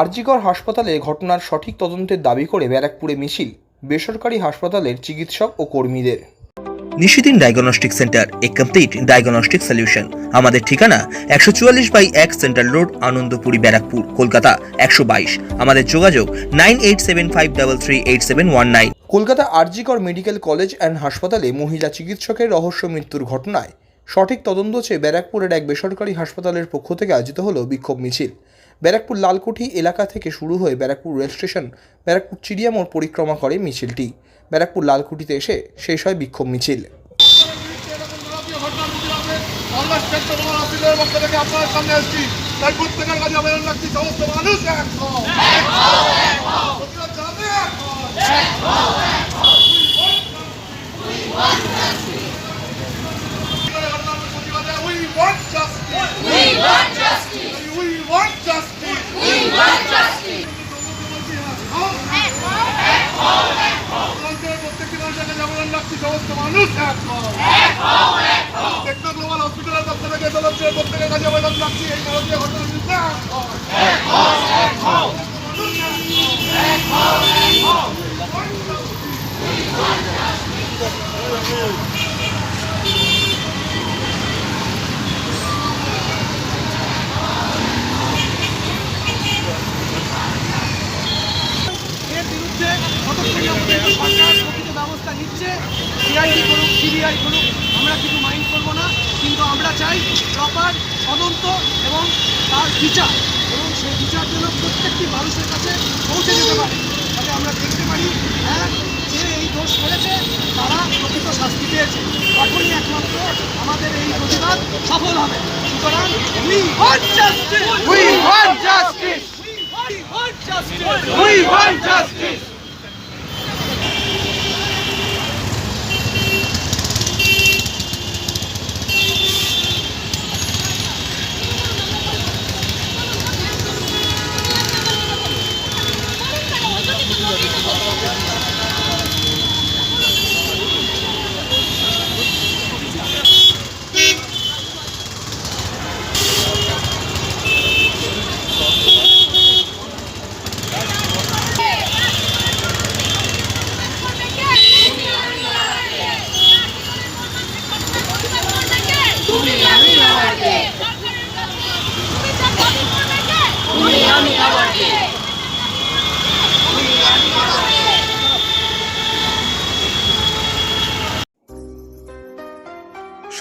আরজিকর হাসপাতালে ঘটনার সঠিক তদন্তের দাবি করে ব্যারাকপুরে মিছিল বেসরকারি হাসপাতালের চিকিৎসক ও কর্মীদের। Nishidin diagnostic centre a complete diagnostic solution আমাদের ঠিকানা একশো চুয়াল্লিশ বাই এক সেন্ট্রাল রোড আনন্দপুরি ব্যারাকপুর কলকাতা একশো বাইশ। আমাদের যোগাযোগ nine eight seven five double three eight seven one nine. Kolkata RG Kar medical college and হাসপাতালে মহিলা চিকিৎসকের রহস্য মৃত্যুর ঘটনায় সঠিক তদন্ত চেয়ে ব্যারাকপুরের এক বেসরকারি হাসপাতালের পক্ষ থেকে আয়োজিত হলো বিক্ষোভ মিছিল। ব্যারাকপুর লালকুঠি এলাকা থেকে শুরু হয়ে ব্যারাকপুর রেল স্টেশন, ব্যারাকপুর চিড়িয়ামোড় পরিক্রমা করে মিছিলটি। ব্যারাকপুর লালকুঠিতে এসে শেষ হয় বিক্ষোভ মিছিল। আপনার সামনে এসেছি। তাই প্রত্যেকের কাছে আবেদন রাখছি, সমস্ত মানুষ justice. We want justice. We want justice. অঞ্চলের প্রত্যেকটি মানুষের কাছে আবেদন রাখছি সমস্ত মানুষ এক হও। টেকনো গ্লোবাল হসপিটালের পক্ষ থেকে তদন্তের প্রত্যেকের কাছে আবেদন রাখছি এই ভারতীয় ঘটনার বিরুদ্ধে এক হও। এর সিআইডি করুক সিবিআই করুক আমরা কিছু মাইন্ড করব না কিন্তু আমরা চাই প্রপার তদন্ত এবং তার বিচার। এবং সেই বিচার যেন প্রত্যেকটি মানুষের কাছে পৌঁছে যেতে পারে যাতে আমরা দেখতে পারি হ্যাঁ যে এই দোষ করেছে তারা প্রকৃত শাস্তি পেয়েছে। তখনই একমাত্র আমাদের এই প্রতিবাদ সফল হবে। সুতরাং we want justice we want justice we want justice we want justice